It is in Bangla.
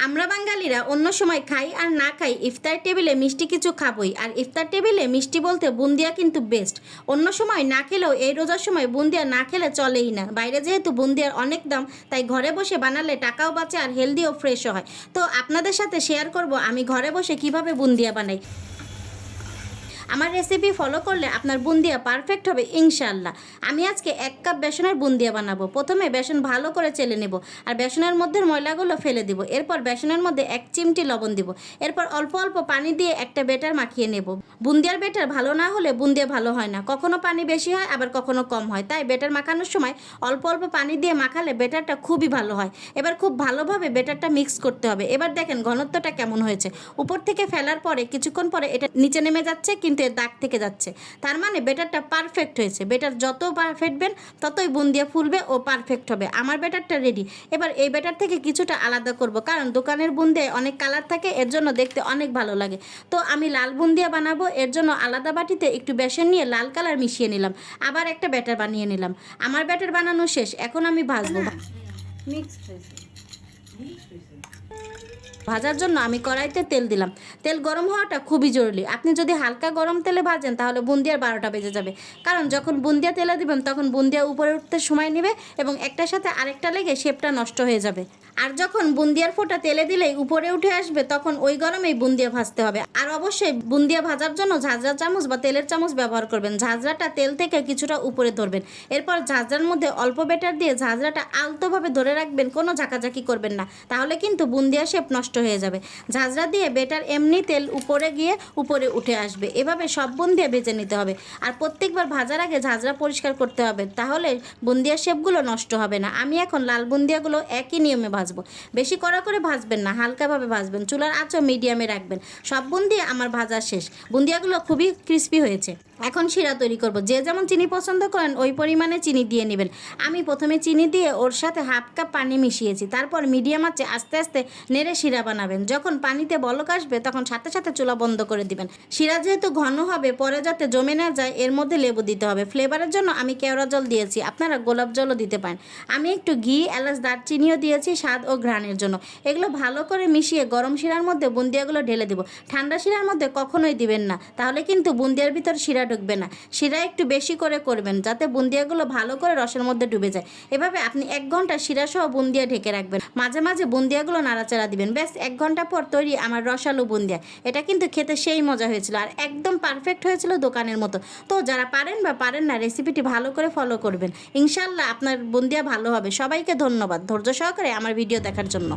আমরা বাঙালিরা অন্য সময় খাই আর না খাই ইফতার টেবিলে মিষ্টি কিছু খাবই, আর ইফতার টেবিলে মিষ্টি বলতে বুন্দিয়া কিন্তু বেস্ট অন্য সময় না খেলেও এই রোজার সময় বুন্দিয়া না খেলে চলেই না। বাইরে যেহেতু বুন্দিয়ার অনেক দাম, তাই ঘরে বসে বানালে টাকাও বাঁচে আর হেলদিও ফ্রেশও হয়। তো আপনাদের সাথে শেয়ার করব, আমি ঘরে বসে কীভাবে বুন্দিয়া বানাই। আমার রেসিপি ফলো করলে আপনার বুন্দিয়া পারফেক্ট হবে ইনশাল্লাহ আমি আজকে এক কাপ বেসনের বুন্দিয়া বানাবো। প্রথমে বেসন ভালো করে চেলে নেব আর বেসনের মধ্যে ময়লাগুলো ফেলে দিব। এরপর বেসনের মধ্যে এক চিমটি লবণ দিব। এরপর অল্প অল্প পানি দিয়ে একটা বেটার মাখিয়ে নেব। বুন্দিয়ার বেটার ভালো না হলে বুন্দিয়া ভালো হয় না। কখনো পানি বেশি হয়, আবার কখনো কম হয়। তাই বেটার মাখানোর সময় অল্প অল্প পানি দিয়ে মাখালে বেটারটা খুবই ভালো হয়। এবার খুব ভালোভাবে বেটারটা মিক্স করতে হবে। এবার দেখেন ঘনত্বটা কেমন হয়েছে। উপর থেকে ফেলার পরে কিছুক্ষণ পরে এটা নিচে নেমে যাচ্ছে, কিন্তু এর দাগ থেকে যাচ্ছে। তার মানে বেটারটা পারফেক্ট হয়েছে। বেটার যত ফেটবেন, ততই বুন্দিয়া ফুলবে ও পারফেক্ট হবে। আমার বেটারটা রেডি এবার এই বেটার থেকে কিছুটা আলাদা করব, কারণ দোকানের বুন্দিয়ায় অনেক কালার থাকে, এর জন্য দেখতে অনেক ভালো লাগে। তো আমি লাল বুন্দিয়া বানাবো, এর জন্য আলাদা বাটিতে একটু বেসন নিয়ে লাল কালার মিশিয়ে নিলাম। আবার একটা ব্যাটার বানিয়ে নিলাম। আমার ব্যাটার বানানো শেষ, এখন আমি ভাজবো। মিক্সড হয়েছে। ভাজার জন্য আমি কড়াইতে তেল দিলাম। তেল গরম হওয়াটা খুবই জরুরি। আপনি যদি হালকা গরম তেলে ভাজেন, তাহলে বুন্দিয়ার বারোটা বেজে যাবে। কারণ যখন বুন্দিয়া তেলে দিবেন, তখন বুন্দিয়া উপরে উঠতে সময় নেবে এবং একটার সাথে আরেকটা লেগে শেপটা নষ্ট হয়ে যাবে। আর যখন বুন্দিয়ার ফোঁটা তেলে দিলেই উপরে উঠে আসবে, তখন ওই গরমেই বুন্দিয়া ভাজতে হবে। আর অবশ্যই বুন্দিয়া ভাজার জন্য ঝাঁঝরা চামচ বা তেলের চামচ ব্যবহার করবেন। ঝাঁঝরাটা তেল থেকে কিছুটা উপরে ধরবেন। এরপর ঝাঁঝরার মধ্যে অল্প বেটার দিয়ে ঝাঁঝরাটা আলতোভাবে ধরে রাখবেন, কোনো ঝাঁকাঝাঁকি করবেন না। তাহলে কিন্তু বুন্দিয়া শেপ নষ্ট হয়ে যাবে। ঝাঁঝরা দিয়ে বেটার এমনি তেল উপরে গিয়ে উপরে উঠে আসবে। এভাবে সব বুন্দিয়া ভেজে নিতে হবে। আর প্রত্যেকবার ভাজার আগে ঝাঁঝরা পরিষ্কার করতে হবে। তাহলে বুন্দিয়া শেপগুলো নষ্ট হবে না। আমি এখন লাল বুন্দিয়াগুলো একই নিয়মে ভাজবো। বেশি কড়া করে ভাজবেন না, হালকাভাবে ভাজবেন। চুলার আঁচও মিডিয়ামে রাখবেন। সব বুন্দিয়া আমার ভাজা শেষ। বুন্দিয়াগুলো খুবই ক্রিস্পি হয়েছে। এখন শিরা তৈরি করব। যে যেমন চিনি পছন্দ করেন, ওই পরিমাণে চিনি দিয়ে নেবেন। আমি প্রথমে চিনি দিয়ে ওর সাথে হাফ কাপ পানি মিশিয়েছি। তারপর মিডিয়াম আঁচে আস্তে আস্তে নেড়ে শিরা বানাবেন। যখন পানিতে বলক আসবে, তখন সাথে সাথে চুলা বন্ধ করে দিবেন। শিরা যেহেতু ঘন হবে, পরে যাতে জমে না যায়, এর মধ্যে লেবু দিতে হবে। ফ্লেভারের জন্য আমি কেওড়া জল দিয়েছি। আপনারা গোলাপ জলও দিতে পারেন। আমি একটু ঘি, এলাচ, দারচিনিও দিয়েছি স্বাদ ও ঘ্রাণের জন্য। এগুলো ভালো করে মিশিয়ে গরম শিরার মধ্যে বুন্দিয়াগুলো ঢেলে দেবো। ঠান্ডা শিরার মধ্যে কখনোই দিবেন না। তাহলে কিন্তু বুন্দিয়ার ভিতর শিরা ঢুকবে না। শিরা একটু বেশি করে করবেন যাতে বুন্দিয়াগুলো ভালো করে রসের মধ্যে ডুবে যায়। এভাবে আপনি এক ঘণ্টা শিরা সহ বুন্দিয়া ঢেকে রাখবেন। মাঝে মাঝে বুন্দিয়াগুলো নাড়াচাড়া দিবেন। ব্যাস, এক ঘণ্টা পর তৈরি আমার রসালো বুন্দিয়া। এটা কিন্তু খেতে সেই মজা হয়েছিল আর একদম পারফেক্ট হয়েছিল দোকানের মতো। তো যারা পারেন বা পারেন না রেসিপিটি ভালো করে ফলো করবেন। ইনশাল্লাহ আপনার বুন্দিয়া ভালো হবে। সবাইকে ধন্যবাদ ধৈর্য সহকারে আমার ভিডিও দেখার জন্য।